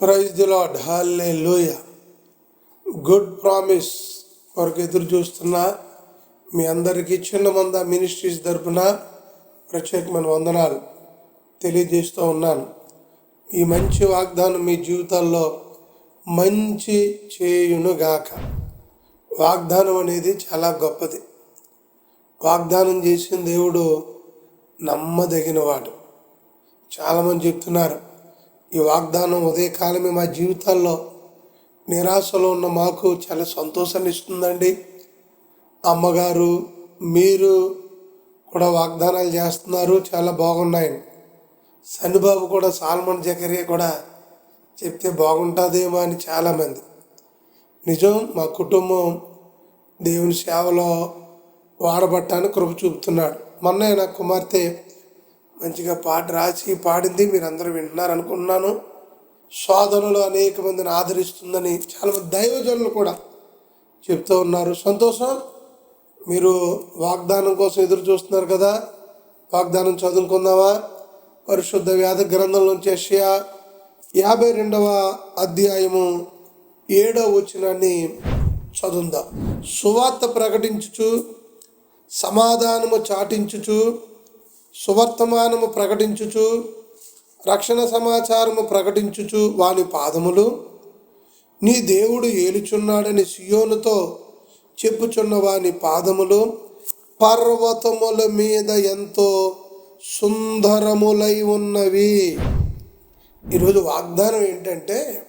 Praise the lord హాల్లే లూయ good promise కొరకు ఎదురు చూస్తున్న మీ అందరికీ చిన్న మంద మినిస్ట్రీస్ తరపున ప్రత్యేకమైన వందనాలు తెలియజేస్తూ ఉన్నాను. ఈ మంచి వాగ్దానం మీ జీవితాల్లో మంచి చేయునుగాక వాగ్దానం అనేది చాలా గొప్పది. వాగ్దానం చేసిన దేవుడు నమ్మదగినవాడు. చాలామంది చెప్తున్నారు ఈ వాగ్దానం ఉదయకాలమే మా జీవితాల్లో నిరాశలో ఉన్న మాకు చాలా సంతోషాన్ని ఇస్తుందండి. అమ్మగారు మీరు కూడా వాగ్దానాలు చేస్తున్నారు. చాలా బాగున్నాయండి. సన్నిబాబు కూడా సాల్మన్ జకరియా కూడా చెప్తే బాగుంటుందేమో అని చాలామంది. నిజం మా కుటుంబం దేవుని సేవలో వాడబట్టాన్ని కృప చూపుతున్నాడు. మొన్న నా కుమార్తె మంచిగా పాట రాసి పాడింది మీరు అందరూ వింటున్నారు అనుకుంటున్నాను శోధనలు అనేక మందిని ఆదరిస్తుందని చాలామంది దైవజనులు కూడా చెప్తూ ఉన్నారు. సంతోషం? మీరు వాగ్దానం కోసం ఎదురు చూస్తున్నారు కదా? వాగ్దానం చదువుకుందామా? పరిశుద్ధ వ్యాధ గ్రంథం నుంచి యెషయా యాభై రెండవ అధ్యాయము ఏడవ వచనాన్ని చదువుదాం. సువార్త ప్రకటించుచు సమాధానము చాటించుచు సువర్తమానము ప్రకటించుచు రక్షణ సమాచారము ప్రకటించుచు వాని పాదములు. నీ దేవుడు ఏలుచున్నాడని సియోనుతో చెప్పుచున్న వాని పాదములు పర్వతముల మీద ఎంతో సుందరములై ఉన్నవి. ఈరోజు వాగ్దానం ఏంటంటే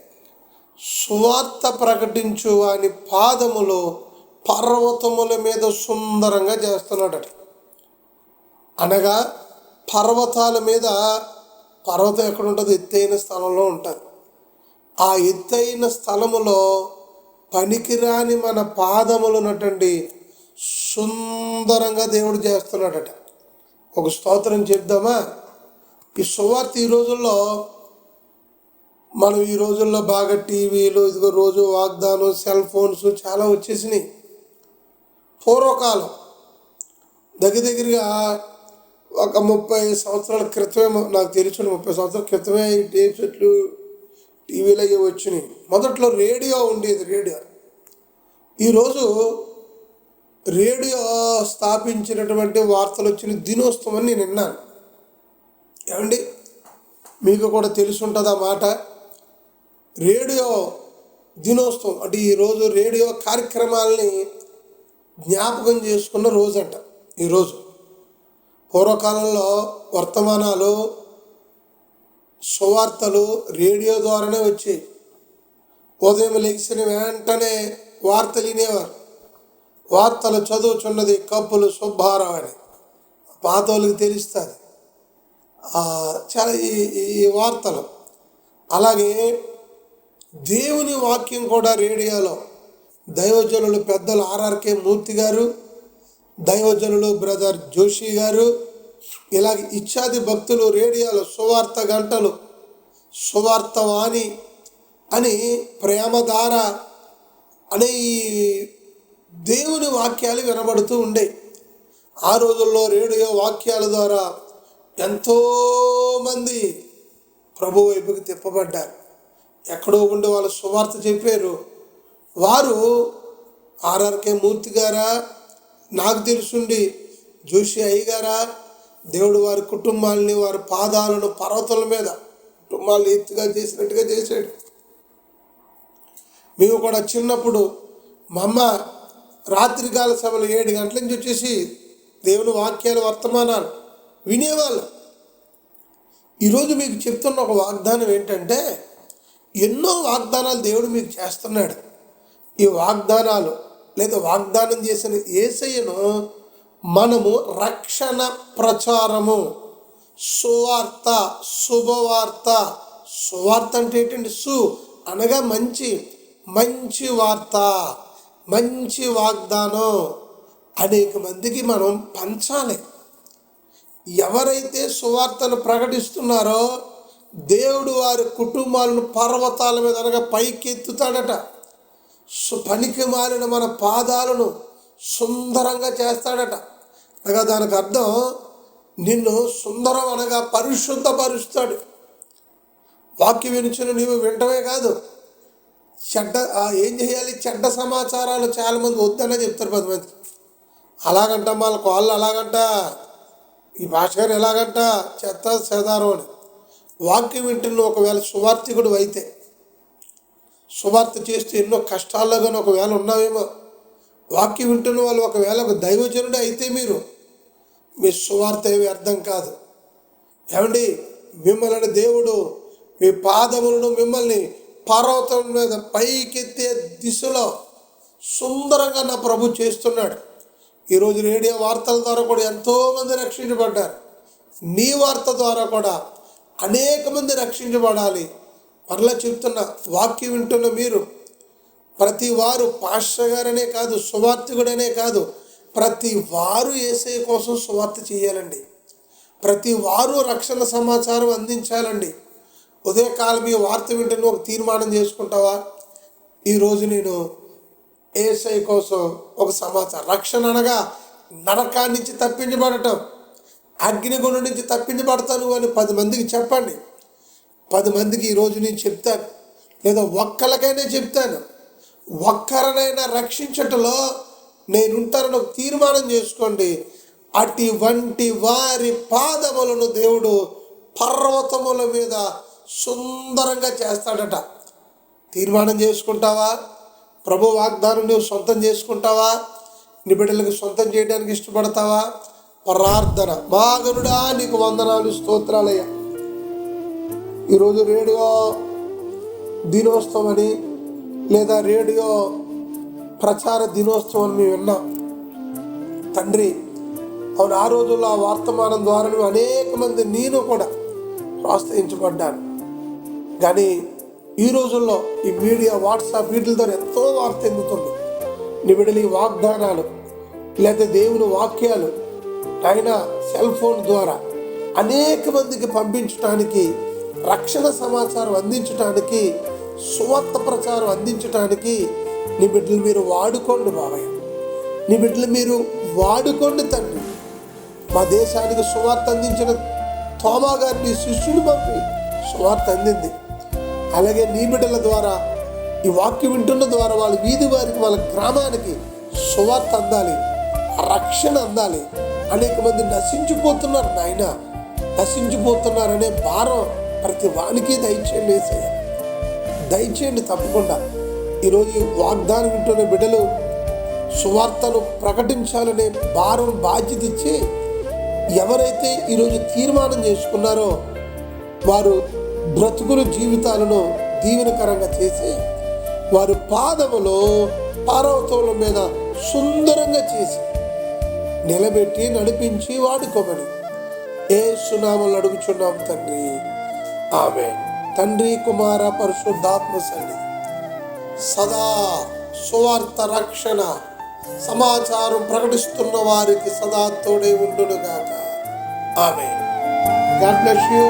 సువార్త ప్రకటించు వాని పాదములు పర్వతముల మీద సుందరంగా చేస్తున్నాడట. అనగా పర్వతాల మీద పర్వతం ఎక్కడ ఉంటుంది ఎత్తైన స్థలంలో ఉంటుంది ఆ ఎత్తైన స్థలములో పనికిరాని మన పాదములు ఉన్నటువంటి సుందరంగా దేవుడు చేస్తున్నాడట. ఒక స్తోత్రం చెప్దామా? ఈ సువార్త ఈ రోజుల్లో మనం ఈ రోజుల్లో బాగా టీవీలు ఇదిగో రోజు వాగ్దానం సెల్ ఫోన్స్ చాలా వచ్చేసినాయి. పూర్వకాలం దగ్గర దగ్గరగా ఒక ముప్పై సంవత్సరాల క్రితమే నాకు తెలిసిన ముప్పై సంవత్సరాల క్రితమే ఈ టేప్ సెట్లు టీవీలు అవి వచ్చినాయి. మొదట్లో రేడియో ఉండేది రేడియో. ఈరోజు రేడియో స్థాపించినటువంటి వార్తలు వచ్చిన దినోత్సవం అని నేను విన్నాను. ఏమండి? మీకు కూడా తెలిసి ఉంటుంది ఆ మాట? రేడియో దినోత్సవం అంటే ఈరోజు రేడియో కార్యక్రమాలని జ్ఞాపకం చేసుకున్న రోజంట ఈరోజు పూర్వకాలంలో వర్తమానాలు సువార్తలు రేడియో ద్వారానే వచ్చాయి. ఉదయం లెగిసిన వెంటనే వార్తలు వినేవారు. వార్తలు చదువుచున్నది కప్పులు సుబ్బారావు అని పాత వాళ్ళకి తెలుస్తుంది చాలా ఈ ఈ వార్తలు. అలాగే దేవుని వాక్యం కూడా రేడియోలో. దైవజనులు పెద్దలు ఆర్ఆర్కే మూర్తి గారు దైవజనులు బ్రదర్ జోషి గారు ఇలాగ ఇచ్చాది భక్తులు రేడియోలో సువార్త గంటలు సువార్త వాణి అని ప్రేమధార అనే ఈ దేవుని వాక్యాలు వినబడుతూ ఉండే ఆ రోజుల్లో రేడియో వాక్యాల ద్వారా ఎంతోమంది ప్రభు వైపుకి తిప్పబడ్డారు. ఎక్కడో ఉండి వాళ్ళు సువార్త చెప్పారు. వారు ఆర్ఆర్కే మూర్తి గారా నాకు తెలుసుండి జోషి అయ్యగారా దేవుడు వారి కుటుంబాలని వారి పాదాలను పర్వతాల మీద కుటుంబాలను ఎత్తుగా చేసినట్టుగా చేశాడు. మేము కూడా చిన్నప్పుడు మా అమ్మ రాత్రికాల సభలు ఏడు గంటల నుంచి వచ్చేసి దేవుని వాక్యాలు వర్తమానాలు వినేవాళ్ళు. ఈరోజు మీకు చెప్తున్న ఒక వాగ్దానం ఏంటంటే ఎన్నో వాగ్దానాలు దేవుడు మీకు చేస్తున్నాడు. ఈ వాగ్దానాలు లేదా వాగ్దానం చేసిన ఏసయ్యను మనము రక్షణ ప్రచారము. సువార్త శుభవార్త. సువార్త అంటే ఏంటంటే సు అనగా మంచి మంచి వార్త మంచి వాగ్దానం. అనేక మందికి మనం పంచాలి. ఎవరైతే సువార్తను ప్రకటిస్తున్నారో దేవుడు వారి కుటుంబాలను పర్వతాల మీద అనగా పైకెత్తుతాడట. సు- పనికి మాలిన మన పాదాలను సుందరంగా చేస్తాడట. అనగా దానికి అర్థం నిన్ను సుందరం అనగా పరిశుద్ధపరుస్తాడు. వాక్యం వినిచిన నీవు వింటమే కాదు. చెడ్డ ఏం చేయాలి? చెడ్డ సమాచారాలు చాలామంది వద్దనే చెప్తారు పది మంది అలాగంట వాళ్ళ కాళ్ళు అలాగంట ఈ భాష గారు ఎలాగంట? చెత్త చెదారం అని. వాక్యం వింటున్న ఒకవేళ సువార్థికుడు అయితే సువార్త చేస్తూ ఎన్నో కష్టాల్లో కానీ ఒకవేళ ఉన్నావేమో వాక్యం వింటున్న వాళ్ళు ఒకవేళ ఒక దైవజనుడు అయితే మీరు మీ సువార్త ఏమి అర్థం కాదు. ఏమండి? మిమ్మల్ని దేవుడు మీ పాదములను మిమ్మల్ని పర్వతం మీద పైకెత్తే దిశలో సుందరంగా నా ప్రభు చేస్తున్నాడు. ఈరోజు రేడియో వార్తల ద్వారా కూడా ఎంతోమంది రక్షించబడ్డారు. నీ వార్త ద్వారా కూడా అనేక మంది రక్షించబడాలి. మరలా చెప్తున్న వాక్యం వింటున్న మీరు ప్రతి వారు పాస్టర్ గారనే కాదు సువార్తికుడనే కాదు ప్రతి వారు ఏసే కోసం సువార్త చేయాలండి. ప్రతి వారు రక్షణ సమాచారం అందించాలండి. ఉదయకాలం ఈ వార్త వింటున్న ఒక తీర్మానం చేసుకుంటావా? ఈరోజు నేను ఏసై కోసం ఒక సమాచారం రక్షణ అనగా నరకా నుంచి తప్పించబడటం అగ్నిగుండం నుంచి తప్పించబడతాను అని పది మందికి చెప్పండి. పది మందికి ఈరోజు నేను చెప్తాను. లేదా ఒక్కరికైనా చెప్తాను. ఒక్కరినైనా రక్షించటంలో నేనుంటానని ఒక తీర్మానం చేసుకోండి. అటువంటి వారి పాదములను దేవుడు పర్వతముల మీద సుందరంగా చేస్తాడట. తీర్మానం చేసుకుంటావా? ప్రభు వాగ్దానం నువ్వు సొంతం చేసుకుంటావా? నీ బిడ్డలకు సొంతం చేయడానికి ఇష్టపడతావా? ప్రార్థన. మాగనుడా నీకు వందనాలు స్తోత్రాలయ్యా. ఈరోజు రేడియో దినోత్సవం అని లేదా రేడియో ప్రచార దినోత్సవం అని మేము విన్నాం. తండ్రి అవును ఆ రోజుల్లో ఆ వర్తమానం ద్వారా నువ్వు అనేక మంది నేను కూడా ప్రోత్సహించబడ్డాను కానీ ఈ రోజుల్లో ఈ మీడియా వాట్సాప్ వీటిల ద్వారా ఎంతో వార్త ఎందుతుంది నీ వాగ్దానాలు లేదా దేవుని వాక్యాలు ఆయన సెల్ ఫోన్ ద్వారా అనేక మందికి పంపించడానికి రక్షణ సమాచారం అందించడానికి సువార్త ప్రచారం అందించడానికి నీ బిడ్డలు మీరు వాడుకోండి బాబాయ్. నీ బిడ్డలు మీరు వాడుకోండి తండ్రి. మా దేశానికి సువార్త అందించిన తోమా గారిని శిష్యుని పంపి సువార్త అందింది. అలాగే నీ బిడ్డల ద్వారా ఈ వాక్యం వింటున్న ద్వారా వాళ్ళ వీధి వారికి వాళ్ళ గ్రామానికి సువార్త అందాలి రక్షణ అందాలి. అనేక మంది నశించిపోతున్నారు నాయన. నశించిపోతున్నారనే భారం ప్రతి వానికి దయచేయండి వేసేయ దయచేయండి తప్పకుండా. ఈరోజు వాగ్దానం వింటున్న బిడ్డలు సువార్తను ప్రకటించాలనే భారం బాధ్యత ఇచ్చి ఎవరైతే ఈరోజు తీర్మానం చేసుకున్నారో వారు బ్రతుకుల జీవితాలను దీవెనకరంగా చేసి వారి పాదములో పార్వతముల మీద సుందరంగా చేసి నిలబెట్టి నడిపించి వాడుకోమని ఏ సునామలు అడుగుచున్నాం తండ్రి. ఆమె తండ్రి కుమార పరిశుద్ధాత్మ సన్నిధి. సదా సువార్త రక్షణ సమాచారం ప్రకటిస్తున్న వారికి సదా తోడే ఉండునుగాక. ఆమె గాడ్ బ్లెస్ యూ.